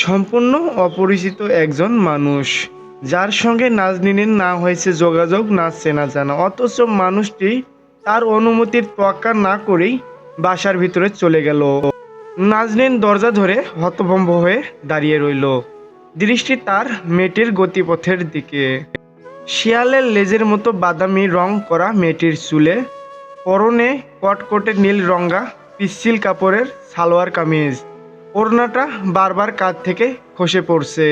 সম্পূর্ণ অপরিচিত একজন মানুষ। যার সঙ্গে নাজনিনের না হয়েছে যোগাযোগ, না চেনা জানা। অথচ মানুষটি তার অনুমতির তোয়াক্কা না করেই বাসার ভিতরে চলে গেল। নাজনীন দরজা ধরে হতভম্ব হয়ে দাঁড়িয়ে রইল। দৃষ্টি তার মেয়েটির গতিপথের দিকে। শিয়ালের লেজের মতো বাদামি রং করা মেয়েটির চুলে, পরনে কটকটে নীল রঙা পিচ্ছিল কাপড়ের সালোয়ার কামিজ। ওড়নাটা বারবার কাঁধ থেকে খসে পড়ছে।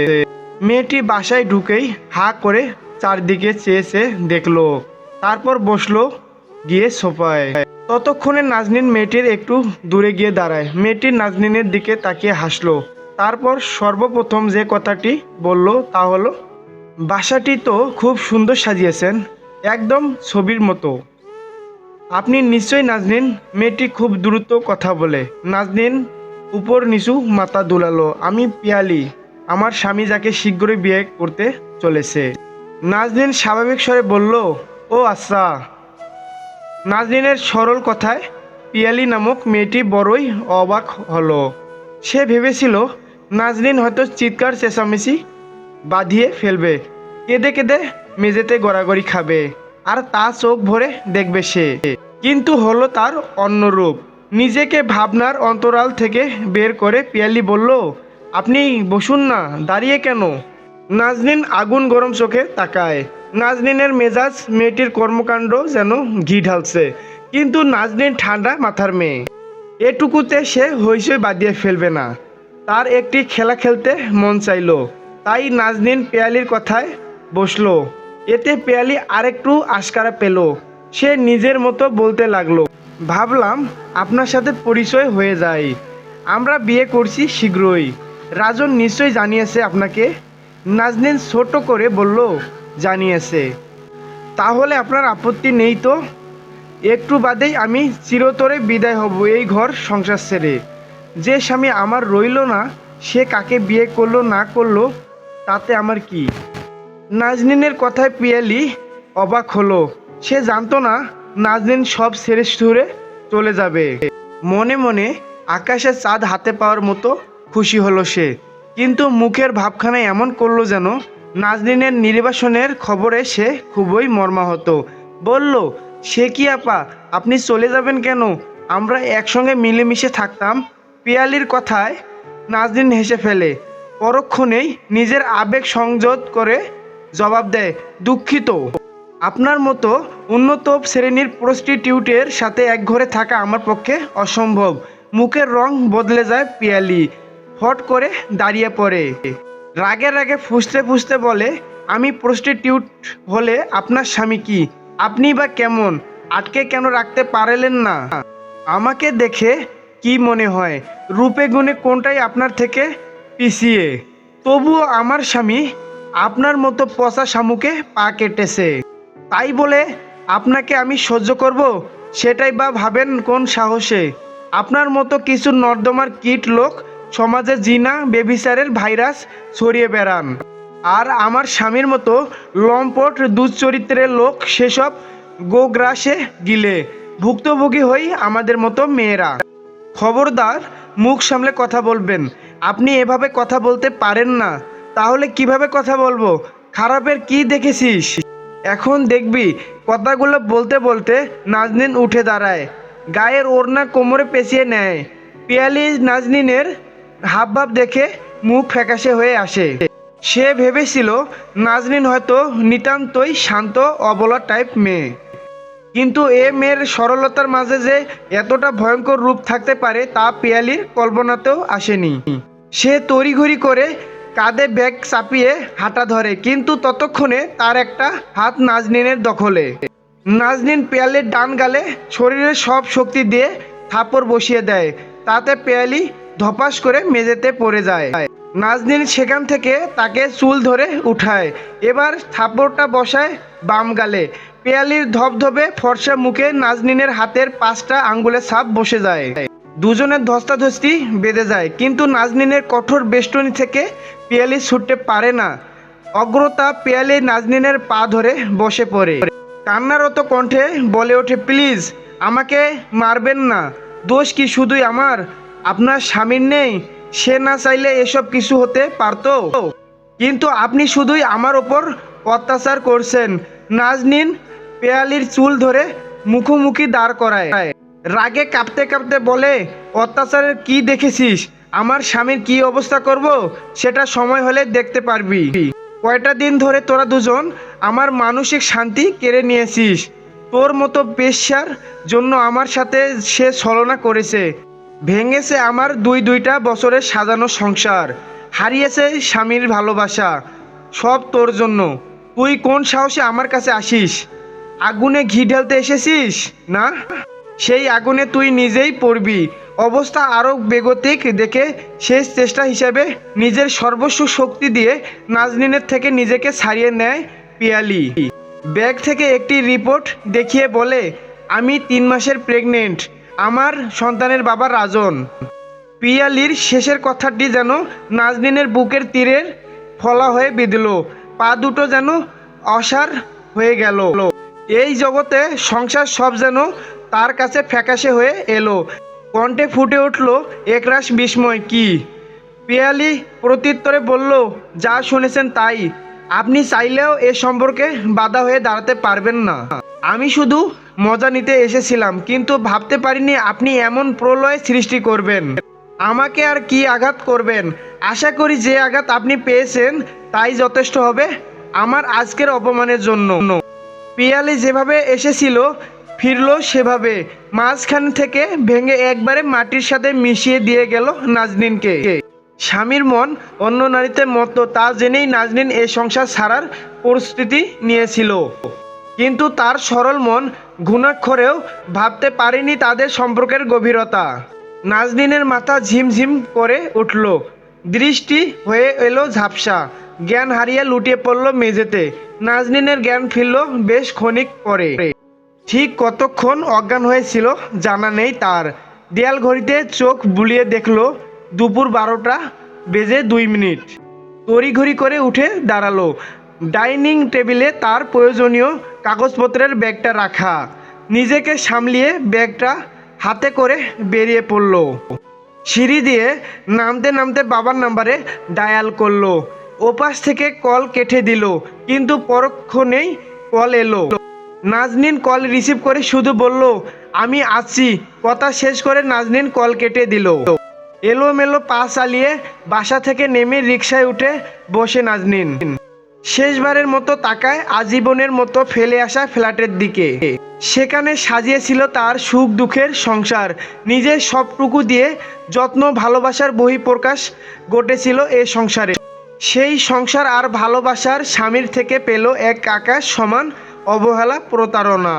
মেয়েটি বাসায় ঢুকেই হা করে চারদিকে চেয়েছে দেখল। তারপর বসল গিয়ে সোফায়। ততক্ষণে নাজনীন মেয়েটির একটু দূরে গিয়ে দাঁড়ায়। মেয়েটি নাজনিনের দিকে তাকিয়ে হাসলো। তারপর সর্বপ্রথম যে কথাটি বলল তা হলো, বাসাটি তো খুব সুন্দর সাজিয়েছেন, একদম ছবির মতো। আপনি নিশ্চয়ই নাজনিন মেয়েটি খুব দ্রুত কথা বলে। নাজনীন উপর নিচু মাথা দুলালো। আমি পিয়ালি, আমার স্বামী যাকে শীঘ্রই বিয়ে করতে চলেছে। নাজনীন স্বাভাবিক স্বরে বলল, ও আচ্ছা। নাজনীনের সরল কথায় পিয়ালি নামক মেয়েটি বড়ই অবাক হলো। সে ভেবেছিল, নাজনীন হয়তো চিৎকার, চেঁচামেচি বাঁধিয়ে ফেলবে। কেঁদে কেঁদে মেঝেতে গড়াগড়ি খাবে, আর তা চোখ ভরে দেখবে সে। কিন্তু হলো তার অন্য রূপ নিজেকে ভাবনার অন্তরাল থেকে বের করে পিয়ালি বলল, আপনি বসুন না, দাঁড়িয়ে কেন? নাজনিন আগুন গরম চোখে তাকায়। নাজনীনের মেজাজ মেয়েটির কর্মকাণ্ড যেন ঘি ঢালছে, কিন্তু নাজনিন ঠান্ডা মাথার মেয়ে। এটুকুতে সে হইচই বাদিয়ে ফেলবে না। তার একটি খেলা খেলতে মন চাইলো। তাই নাজনীন পেয়ালির কথায় বসল। এতে পেয়ালি আরেকটু আশকারা পেল। সে নিজের মতো বলতে লাগল। ভাবলাম আপনার সাথে পরিচয় হয়ে যায়। আমরা বিয়ে করছি শীঘ্রই। রাজন নিশ্চয়ই জানিয়েছে আপনাকে। নাজনীন ছোট করে বলল, জানিয়েছে। তাহলে আপনার আপত্তি নেই তো? একটু বাদেই আমি চিরতরে বিদায় হব এই ঘর সংসার ছেড়ে। যে স্বামী আমার রইল না, সে কাকে বিয়ে করল, না করল, তাতে আমার কি? নাজনীনের কথায় পিয়ালি অবাক হলো। সে জানতো না নাজনীন সব ছেড়ে সুরে চলে যাবে। মনে মনে আকাশে চাঁদ হাতে পাওয়ার মতো খুশি হলো সে। কিন্তু মুখের ভাবখানা এমন করল যেন নাজনীনের নির্বাসনের খবরে সে খুবই মর্মাহত। বলল, সে কি আপা? আপনি চলে যাবেন কেন? আমরা একসঙ্গে মিলেমিশে থাকতাম পিয়ালির কথায় নাজনীন হেসে ফেলে। পরক্ষণেই নিজের আবেগ সংযত করে জবাব দেয়, দুঃখিত। আপনার মতো উন্নত শ্রেণির প্রস্টিটিউটের সাথে এক ঘরে থাকা আমার পক্ষে অসম্ভব। মুখের রং বদলে যায় পিয়ালি, ফট করে দাঁড়িয়ে পড়ে। রাগে রাগে ফুসতে ফুসতে বলে, আমি প্রস্টিটিউট হলে আপনার স্বামী কি? আপনি বা কেমন? আটকে কেন রাখতে পারলেন না? আমাকে দেখে কি মনে হয়, রূপে গুণে কোনটাই আপনার থেকে পিছিয়ে? তবুও আমার স্বামী আপনার মতো পচা শামুকে পা কেটেছে। তাই বলে আপনাকে আমি সহ্য করব? সেটাই বা ভাবেন কোন সাহসে? আপনার মতো কিছু নর্দমার কীট লোক সমাজে জিনা, বেবিচারের ভাইরাস ছড়িয়ে বেড়ান। আর আমার স্বামীর মতো লম্পট, দুশ্চরিত্রের লোক সেসব গোগ্রাসে গিলে। ভুক্তভোগী হই আমাদের মতো মেয়েরা। খবরদার মুখ সামলে কথা বলবেন। আপনি এভাবে কথা বলতে পারেন না। তাহলে কীভাবে কথা বলব? খারাপের কি দেখেছিস? এখন দেখবি, কথাগুলো বলতে বলতে নাজনিন উঠে দাঁড়ায়। গায়ের ওড়না কোমরে পেঁচিয়ে নেয়। পিয়ালি নাজনীনের হাবভাব দেখে মুখ ফ্যাকাশে হয়ে আসে। সে ভেবেছিল নাজনীন হয়তো নিতান্তই শান্ত, অবলা টাইপ মেয়ে। কিন্তু এ মেয়ের সরলতার মাঝে যে এতটা ভয়ঙ্কর রূপ থাকতে পারে তা পিয়ালির কল্পনাতেও আসেনি। সে তড়িঘড়ি করে কাঁধে ব্যাগ চাপিয়ে হাঁটা ধরে, কিন্তু ততক্ষণে তার একটা হাত নাজনিনের দখলে। নাজনীন পেয়ালির ডান গালে শরীরের সব শক্তি দিয়ে থাপড় বসিয়ে দেয়, তাতে পেয়ালি ধপাস করে মেঝেতে পড়ে যায়। নাজনিন সেখান থেকে তাকে চুল ধরে উঠায়, এবার থাপড়টা বসায় বাম গালে। পেয়ালির ধপধপে ফর্সা মুখে নাজনীনের হাতের পাঁচটা আঙ্গুলের ছাপ বসে যায়। দুজনের ধস্তাধস্তি বেঁধে যায়, কিন্তু নাজনীনের কঠোর বেষ্টনী থেকে পিয়ালি ছুটতে পারে না। অগ্রতা পেয়ালি নাজনিনের পা ধরে বসে পড়ে। কান্নারত কণ্ঠে বলে ওঠে, প্লিজ, আমাকে মারবেন না। দোষ কি শুধুই আমার? আপনার স্বামীর নেই। সে না চাইলে এসব কিছু হতে পারতো। কিন্তু আপনি শুধুই আমার ওপর অত্যাচার করছেন। নাজনিন পেয়ালির চুল ধরে মুখোমুখি দাঁড় করায়। রাগে কাঁপতে কাঁপতে বলে, অত্যাচারের কি দেখেছিস? আমার স্বামীর কি অবস্থা করব? সেটা সময় হলে দেখতে পারবি। কয়টা দিন ধরে তোরা দুজন আমার মানসিক শান্তি কেড়ে নিয়েছিস। তোর মতো পেশার জন্য আমার সাথে সে ছলনা করেছে। ভেঙেছে আমার দুই দুইটা বছরের সাজানো সংসার। হারিয়েছে স্বামীর ভালোবাসা। সব তোর জন্য। তুই কোন সাহসে আমার কাছে আসিস? আগুনে ঘি ঢালতে এসেছিস, না? সেই আগুনে তুই নিজেই পড়বি। অবস্থা আরও বেগতিক দেখে শেষ চেষ্টা হিসেবে নিজের সর্বস্ব শক্তি দিয়ে নাজনিনের থেকে নিজেকে ছাড়িয়ে নেয় পিয়ালি। ব্যাগ থেকে একটি রিপোর্ট দেখিয়ে বলে, আমি তিন মাসের প্রেগনেন্ট। আমার সন্তানের বাবা রাজন। পিয়ালির শেষের কথাটি যেন নাজনিনের বুকের তীরের ফলা হয়ে বিঁধল। পা দুটো যেন অসার হয়ে গেল। এই জগতে সংসার সব যেন তার কাছে ফ্যাকাশে হয়ে এলো। কণ্ঠে ফুটে উঠল, একরাশ বিস্ময়, কি? পিয়ালি প্রত্যুত্তরে বলল, যা শুনেছেন তাই। আপনি চাইলেও এ সম্পর্কে বাধা হয়ে দাঁড়াতে পারবেন না। আমি শুধু মজা নিতে এসেছিলাম, কিন্তু ভাবতে পারিনি আপনি এমন প্রলয় সৃষ্টি করবেন। আমাকে আর কি আঘাত করবেন? আশা করি যে আঘাত আপনি পেয়েছেন, তাই যথেষ্ট হবে আমার আজকের অপমানের জন্য। পিয়ালি যেভাবে এসেছিল ফিরলো সেভাবে। মাঝখান থেকে ভেঙে একবারে মাটির সাথে মিশিয়ে দিয়ে গেল নাজনিনকে। স্বামীর মন অন্য নারীতে মতো তা জেনেই নাজনিন এ সংসার ছাড়ার পরিস্থিতি নিয়েছিল। কিন্তু তার সরল মন ঘুণাক্ষরেও ভাবতে পারেনি তাদের সম্পর্কের গভীরতা। নাজনিনের মাথা ঝিমঝিম করে উঠল। দৃষ্টি হয়ে এলো ঝাপসা। জ্ঞান হারিয়ে লুটিয়ে পড়ল মেঝেতে। নাজনিনের জ্ঞান ফিরল বেশ ক্ষণিক পরে। ঠিক কতক্ষণ অজ্ঞান হয়েছিল জানা নেই তার। দেয়াল ঘড়িতে চোখ বুলিয়ে দেখল, দুপুর বারোটা বেজে দুই মিনিট। তড়িঘড়ি করে উঠে দাঁড়াল। ডাইনিং টেবিলে তার প্রয়োজনীয় কাগজপত্রের ব্যাগটা রাখা। নিজেকে সামলিয়ে ব্যাগটা হাতে করে বেরিয়ে পড়ল। সিঁড়ি দিয়ে নামতে নামতে বাবার নাম্বারে ডায়াল করল। ওপাশ থেকে কল কেটে দিল, কিন্তু পরক্ষণেই কল এলো। নাজনিন কল রিসিভ করে শুধু বলল, আমি আছি। কথা শেষ করে নাজনিন কল কেটে দিল। এলোমেলো পা চালিয়ে বাসা থেকে নেমে রিকশায় উঠে বসে নাজনিন। শেষবারের মতো তাকায় আজীবনের মতো ফেলে আসা ফ্ল্যাটের দিকে। সেখানে সাজিয়েছিল তার সুখ দুঃখের সংসার। নিজের সবটুকু দিয়ে যত্ন, ভালোবাসার বহিঃপ্রকাশ ঘটেছিল এ সংসারে। সেই সংসার আর ভালোবাসার স্বামীর থেকে পেল এক আকাশ সমান অবহেলা প্রতারণা।